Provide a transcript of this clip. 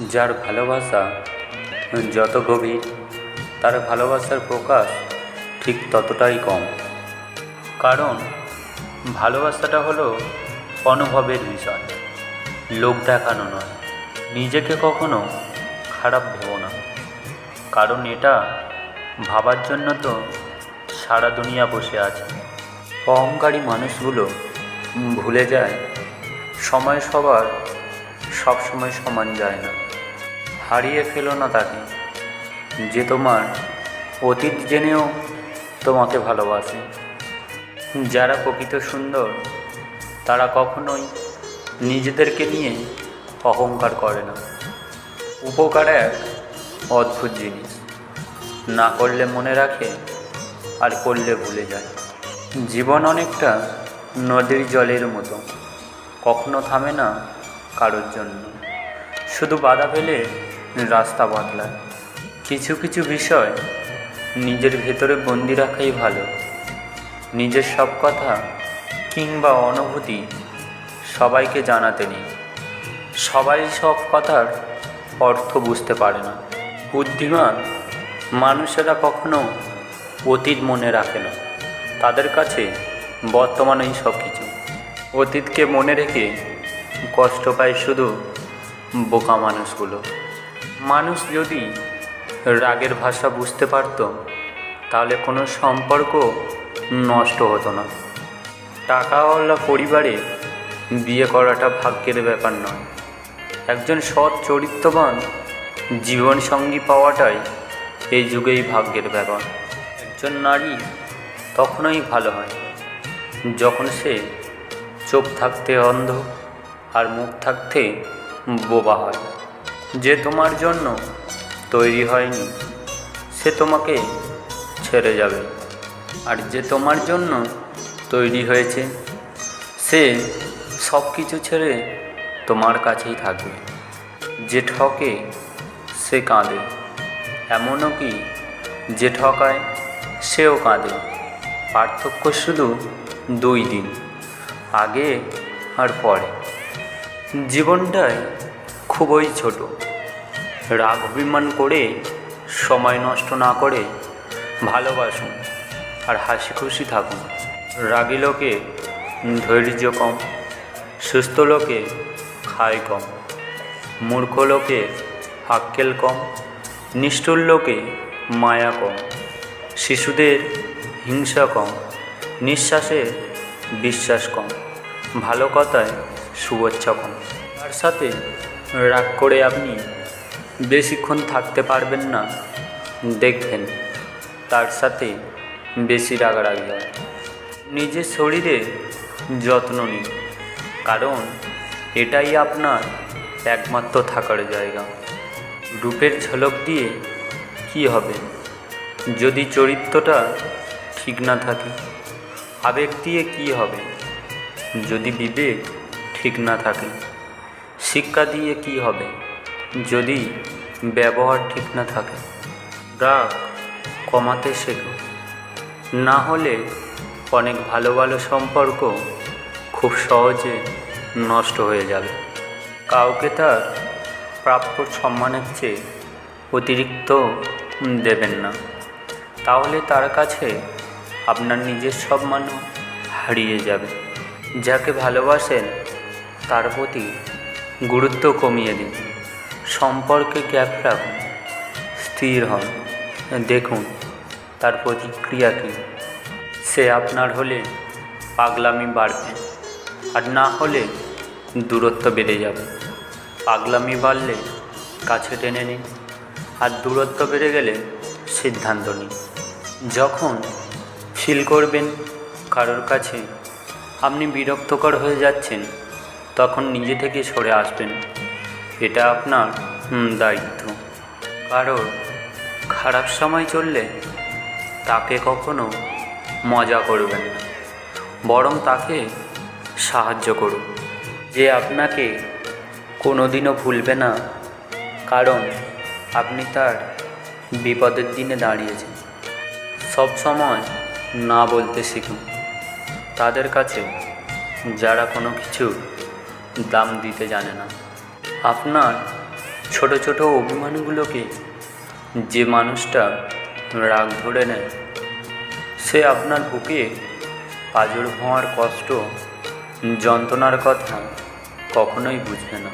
যার ভালোবাসা যত গভীর, তার ভালোবাসার প্রকাশ ঠিক ততটাই কম। কারণ ভালোবাসাটা হলো অনুভবের বিষয়। লোক দেখানো নয়। নিজেকে কখনো খারাপ ভেবো না। কারণ এটা ভাবার জন্য তো সারা দুনিয়া বসে আছে। অহংকারী মানুষগুলো ভুলে যায়। সময় সবার সব সময় সমান যায় না। হারিয়ে ফেলো না তাকে। যে তোমার অতীত জেনেও তোমাকে ভালোবাসে। যারা প্রকৃত সুন্দর, তারা কখনোই নিজেদেরকে নিয়ে অহংকার করে না। উপকার এক অদ্ভুত জিনিস। না করলে মনে রাখে আর করলে ভুলে যায়। জীবন অনেকটা নদীর জলের মতো। কখনো থামে না কারোর জন্য। শুধু বাধা পেলে রাস্তা বদলায়। কিছু কিছু বিষয় নিজের ভেতরে বন্দি রাখাই ভালো। নিজের সব কথা কিংবা অনুভূতি সবাইকে জানাতে নেই। সবাই সব কথার অর্থ বুঝতে পারে না। বুদ্ধিমান মানুষেরা কখনো অতীত মনে রাখে না। তাদের কাছে বর্তমানেই সব কিছু অতীতকে মনে রেখে কষ্ট পায় শুধু বোকা মানুষগুলো। মানুষ যদি রাগের ভাষা বুঝতে পারত, তাহলে কোনো সম্পর্ক নষ্ট হতো না। টাকাওয়ালা পরিবারে বিয়ে করাটা ভাগ্যের ব্যাপার নয়। একজন সৎ চরিত্রবান জীবনসঙ্গী পাওয়াটাই এই যুগেই ভাগ্যের ব্যাপার। একজন নারী তখনই ভালো হয়, যখন সে চোখ থাকতে অন্ধ আর মুখ থাকতে বোবা হয়। যে তোমার জন্য তৈরি হয়নি, সে তোমাকে ছেড়ে যাবে। আর যে তোমার জন্য তৈরি হয়েছে, সে সব কিছু ছেড়ে তোমার কাছেই থাকবে। যে ঠকে, সে কাঁদে। এমনও কি যে ঠকায়, সেও কাঁদে। পার্থক্য শুধু দুই দিন, আগে আর পরে। জীবনটাই খুবই ছোট। রাগ অভিমান করে, সময় নষ্ট না করে ভালোবাসুন আর হাসি খুশি থাকুন। রাগী লোকে ধৈর্য কম, সুস্থ লোকে খায় কম, মূর্খ লোকে আক্কেল কম, নিষ্ঠুর লোকে মায়া কম, শিশুদের হিংসা কম, নিঃশ্বাসে বিশ্বাস কম। ভালো কথায় শুভেচ্ছা কম তার সাথে রাগ করে আপনি বেশিক্ষণ থাকতে পারবেন না, দেখবেন। তার সাথে বেশি রাগারাগি হয়। নিজের শরীরে যত্ন নিন, কারণ এটাই আপনার একমাত্র থাকার জায়গা। রূপের ঝলক দিয়ে কি হবে? যদি চরিত্রটা ঠিক না থাকে, আবেগ দিয়ে কি হবে? যদি বিবেক ঠিক না থাকে, শিক্ষা দিয়ে কি হবে? যদি ব্যবহার ঠিক না থাকে, রাগ কমাতে শেখো। না হলে অনেক ভালো ভালো সম্পর্ক খুব সহজে নষ্ট হয়ে যাবে। কাউকে তার প্রাপ্য সম্মানের চেয়ে অতিরিক্ত দেবেন না। তাহলে তার কাছে আপনার নিজের সম্মানও হারিয়ে যাবে। যাকে ভালোবাসেন, তার প্রতি গুরুত্ব কমিয়ে দিন। সম্পর্কে গ্যাপ রাখুন স্থির হন। দেখুন, তার প্রতিক্রিয়া কী। সে আপনার হলে পাগলামি বাড়বে, আর না হলে দূরত্ব বেড়ে যাবে। পাগলামি বাড়লে কাছে টেনে নিন, আর দূরত্ব বেড়ে গেলে সিদ্ধান্ত নিন। যখন ফিল করবেন কারোর কাছে আপনি বিরক্তকর হয়ে যাচ্ছেন, তখন নিজে থেকে সরে আসবেন। এটা আপনার দায়িত্ব। কারোর খারাপ সময় চললে তাকে কখনো মজা করবেন না। বরং তাকে সাহায্য করুন। যে আপনাকে কোনোদিনও ভুলবে না, কারণ আপনি তার বিপদের দিনে দাঁড়িয়েছেন। সব সময় না বলতে শিখুন। তাদের কাছে যারা কোনো কিছু দাম দিতে জানে না। আপনার ছোট ছোট অভিমানগুলোকে যে মানুষটা রাগ ধরে নেয়, সে আপনার বুকে পাঁজর হওয়ার কষ্ট, যন্ত্রণার কথা কখনোই বুঝবে না।